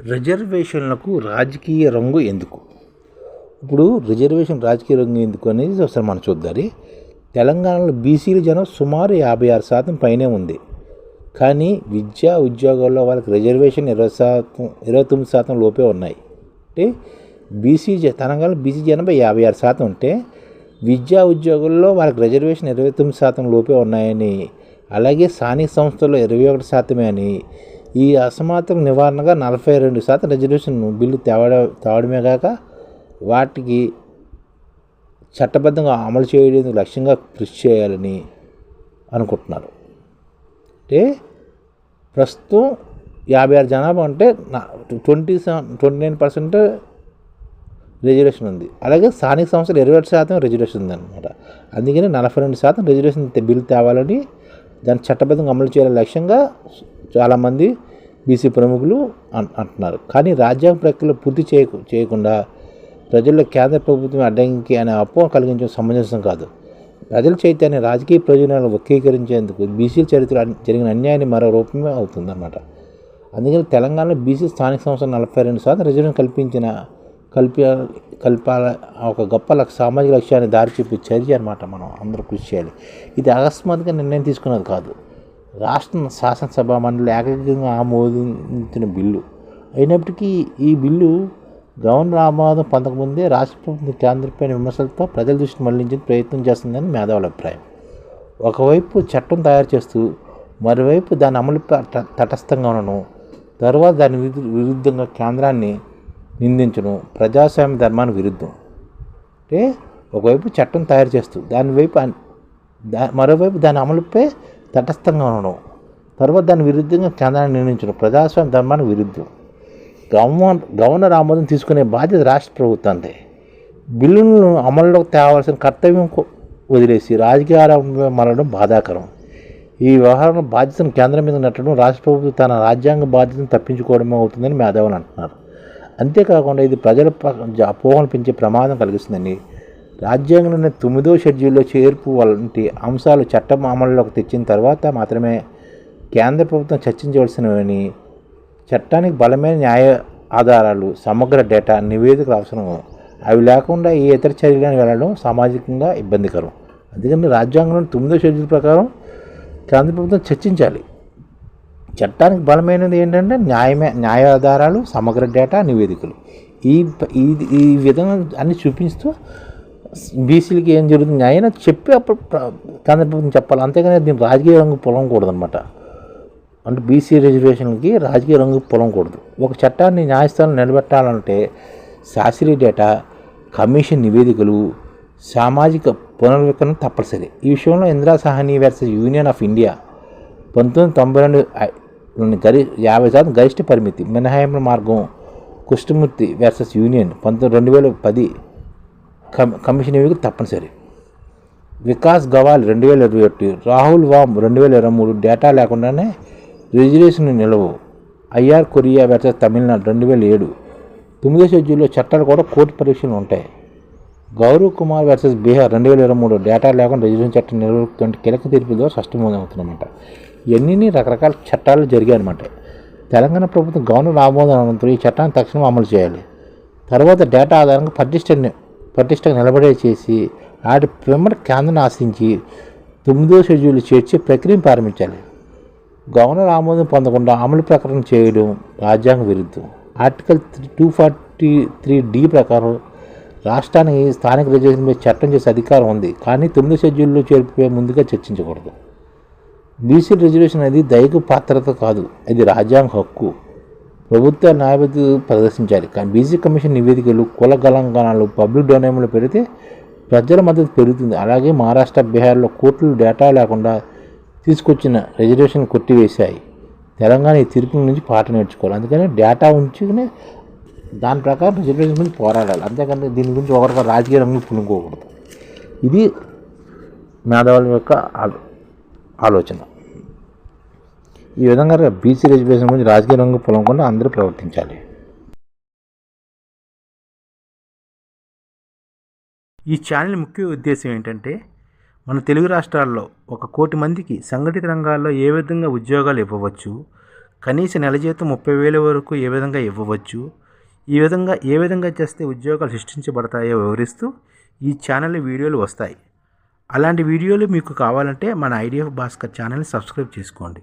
రిజర్వేషన్లకు రాజకీయ రంగు ఎందుకు? ఇప్పుడు రిజర్వేషన్ రాజకీయ రంగు ఎందుకు అనేది ఒకసారి మనం చూద్దాం తెలంగాణలో బీసీల జనం సుమారు యాభై ఆరు శాతం పైనే ఉంది. కానీ విద్యా ఉద్యోగాల్లో వాళ్ళకి రిజర్వేషన్ ఇరవై శాతం ఇరవై తొమ్మిది శాతం లోపే ఉన్నాయి. అంటే బీసీ జ తెలంగాణలో బీసీ జనాభా యాభై ఆరు శాతం ఉంటే విద్యా ఉద్యోగుల్లో వాళ్ళకి రిజర్వేషన్ ఇరవై తొమ్మిది శాతం లోపే ఉన్నాయని అలాగే స్థానిక సంస్థల్లో ఇరవై ఒకటి శాతమే అని ఈ అసమానతల నివారణగా నలభై రెండు శాతం రిజర్వేషన్ బిల్లు తేవడ తేవడమే కాక వాటికి చట్టబద్ధంగా అమలు చేయడానికి లక్ష్యంగా కృషి చేయాలని అనుకుంటున్నారు. అంటే ప్రస్తుతం యాభై ఆరు జనాభా అంటే twenty seven twenty nine percent reservation ఉంది. అలాగే స్థానిక సంస్థలు ఇరవై ఒకటి శాతం రిజర్వేషన్ ఉంది అనమాట అందుకని నలభై రెండు శాతం రిజర్వేషన్ బిల్లు తేవాలని దాన్ని చట్టబద్ధంగా అమలు చేయాలని లక్ష్యంగా చాలామంది బీసీ ప్రముఖులు అంటున్నారు. కానీ రాజ్యాంగ ప్రక్రియలు పూర్తి చేయకు చేయకుండా ప్రజల్లో కేంద్ర ప్రభుత్వం అడ్డంకి అనే అపోహ కలిగించడం సమంజసం కాదు. ప్రజల చైతన్య రాజకీయ ప్రయోజనాలు వక్రీకరించేందుకు బీసీల చరిత్ర జరిగిన అన్యాయాన్ని మరో రూపమే అవుతుందన్నమాట. అందుకని తెలంగాణలో బీసీ స్థానిక సంస్థలు నలభై రెండు శాతం రిజర్వేషన్ కల్పించిన కల్పి కల్పాల ఒక గొప్ప లక్ష సామాజిక లక్ష్యాన్ని దారి చూపే చర్య అనమాట మనం అందరూ కృషి చేయాలి. ఇది అకస్మాత్తుగా నిర్ణయం తీసుకున్నది కాదు. రాష్ట్ర శాసనసభ మండలి ఏకైకంగా ఆమోదించిన బిల్లు. అయినప్పటికీ ఈ బిల్లు గవర్నర్ ఆమోదం పొందకముందే రాష్ట్ర ప్రభుత్వం కేంద్రపైన విమర్శలతో ప్రజల దృష్టిని మళ్ళించే ప్రయత్నం చేస్తుందని మేధావుల అభిప్రాయం. ఒకవైపు చట్టం తయారు చేస్తూ మరోవైపు దాని అమలుపై తటస్థంగా ఉండడం తర్వాత దాని విరుద్ధంగా కేంద్రాన్ని నిందించడం ప్రజాస్వామ్య ధర్మానికి విరుద్ధం. అంటే ఒకవైపు చట్టం తయారు చేస్తూ దాని వైపు దా మరోవైపు దాని అమలుపై తటస్థంగా ఉండడం. తర్వాత దాని విరుద్ధంగా కేంద్రాన్ని నిర్ణయించడం. ప్రజాస్వామ్య ధర్మానికి విరుద్ధం. గవర్నర్ గవర్నర్ ఆమోదం తీసుకునే బాధ్యత రాష్ట్ర ప్రభుత్వానికి బిల్లులను అమలులో తేవాల్సిన కర్తవ్యం వదిలేసి రాజకీయ ఆరోపణలపై మరడం బాధాకరం. ఈ వ్యవహారంలో బాధ్యతను కేంద్రం మీద నెట్టడం రాష్ట్ర ప్రభుత్వం తన రాజ్యాంగ బాధ్యతను తప్పించుకోవడమే అవుతుందని మేధావులు అంటున్నారు. అంతేకాకుండా ఇది ప్రజల అపోహలు పెంచే ప్రమాదం కలిగిస్తుందని రాజ్యాంగంలోని తొమ్మిదో షెడ్యూల్లో చేర్పు వంటి అంశాలు చట్టం అమలులోకి తెచ్చిన తర్వాత మాత్రమే కేంద్ర ప్రభుత్వం చర్చించవలసినవని చట్టానికి బలమైన న్యాయ ఆధారాలు సమగ్ర డేటా నివేదికలు అవసరం. అవి లేకుండా ఏ ఇతర చర్యలను వెళ్ళడం సామాజికంగా ఇబ్బందికరం. అందుకని రాజ్యాంగంలోని తొమ్మిదో షెడ్యూల్ ప్రకారం కేంద్ర ప్రభుత్వం చర్చించాలి. చట్టానికి బలమైనది ఏంటంటే న్యాయమే న్యాయ ఆధారాలు సమగ్ర డేటా నివేదికలు. ఈ ఈ ఈ విధంగా అన్ని చూపిస్తూ బీసీలకి ఏం జరుగుతుంది? ఆయన చెప్పి అప్పుడు ప్ర- కేంద్ర ప్రభుత్వం చెప్పాలి. అంతేగాని దీని రాజకీయ రంగు పొలం కూడదనమాట అంటే బీసీ రిజర్వేషన్కి రాజకీయ రంగు పొలం కూడదు ఒక చట్టాన్ని న్యాయస్థానం నిలబెట్టాలంటే శాస్త్రీయ డేటా కమిషన్ నివేదికలు సామాజిక పునర్వికరణ తప్పనిసరి. ఈ విషయంలో Indira Sawhney versus union of India పంతొమ్మిది తొంభై రెండు గరి యాభై శాతం గరిష్ట పరిమితి మినహాయింపు మార్గం కృష్ణమూర్తి వర్సెస్ యూనియన్ పంతొమ్మిది రెండు వేల పది కమిషన్ నివేదిక తప్పనిసరి. వికాస్ గవాల్ రెండు వేల ఇరవై ఒకటి రాహుల్ వామ్ రెండు వేల ఇరవై మూడు డేటా లేకుండానే రిజర్వేషన్ నిలవు. ఐఆర్ కొరియా వర్సెస్ తమిళనాడు రెండు వేల ఏడు. తొమ్మిదో షెడ్యూల్లో చట్టాలు కూడా కోర్టు పరీక్షలు ఉంటాయి. గౌరవ్ కుమార్ వర్సెస్ బీహార్ రెండు వేల ఇరవై మూడు డేటా లేకుండా రిజర్వేషన్ చట్టం నిర్వహిస్తున్న కీలక తీర్పు ద్వారా స్పష్టమవుతుందన్నమాట ఎన్ని రకరకాల చట్టాలు జరిగాయన్నమాట. తెలంగాణ ప్రభుత్వం గవర్నర్ ఆమోదం అనంతరం ఈ చట్టాన్ని తక్షణం అమలు చేయాలి. తర్వాత డేటా ఆధారంగా పటిష్ట పటిష్టంగా నిలబడే చేసి వాటి పిమ్మట కేంద్రాన్ని ఆశించి తొమ్మిదో షెడ్యూల్ చేర్చి ప్రక్రియను ప్రారంభించాలి. గవర్నర్ ఆమోదం పొందకుండా అమలు ప్రకటన చేయడం రాజ్యాంగ విరుద్ధం. Article two forty three D ప్రకారం రాష్ట్రానికి స్థానిక రిజర్వేషన్ మీద చట్టం చేసే అధికారం ఉంది కానీ తొమ్మిది షెడ్యూల్లో చేర్పే ముందుగా చర్చించకూడదు. బీసీ రిజర్వేషన్ అనేది దైహిక పాత్రత కాదు అది రాజ్యాంగ హక్కు. ప్రభుత్వ న్యాయబద్ధ ప్రదర్శించాలి. కానీ బీసీ కమిషన్ నివేదికలు కుల గలంగానాలు పబ్లిక్ డొనేములు పెడితే ప్రజల మద్దతు పెరుగుతుంది. అలాగే మహారాష్ట్ర బీహార్లో కోర్టులు డేటా లేకుండా తీసుకొచ్చిన రిజర్వేషన్ కొట్టివేశాయి. తెలంగాణ ఈ తీర్పుల నుంచి పాట నేర్చుకోవాలి. అందుకని డేటా ఉంచుకుని దాని ప్రకారం రిజర్వేషన్ గురించి పోరాడాలి. అంతేకాని దీని గురించి ఒకరికొక రాజకీయ రంగులు పులుకోకూడదు ఇది మేధావుల యొక్క ఆలో- ఆలోచన. ఈ విధంగా బీసీ రిజర్వేషన్ గురించి రాజకీయ రంగు పొలంకుండా అందరూ ప్రవర్తించాలి. ఈ ఛానల్ ముఖ్య ఉద్దేశం ఏంటంటే మన తెలుగు రాష్ట్రాల్లో ఒక కోటి మందికి సంఘటిత రంగాల్లో ఏ విధంగా ఉద్యోగాలు ఇవ్వవచ్చు కనీస నెల జీతం ముప్పై వేల వరకు ఏ విధంగా ఇవ్వవచ్చు ఈ విధంగా ఏ విధంగా చేస్తే ఉద్యోగాలు సృష్టించబడతాయో వివరిస్తూ ఈ ఛానల్ వీడియోలు వస్తాయి. అలాంటి వీడియోలు మీకు కావాలంటే మన ఐడిఎఫ్ భాస్కర్ ఛానల్ని సబ్స్క్రైబ్ చేసుకోండి.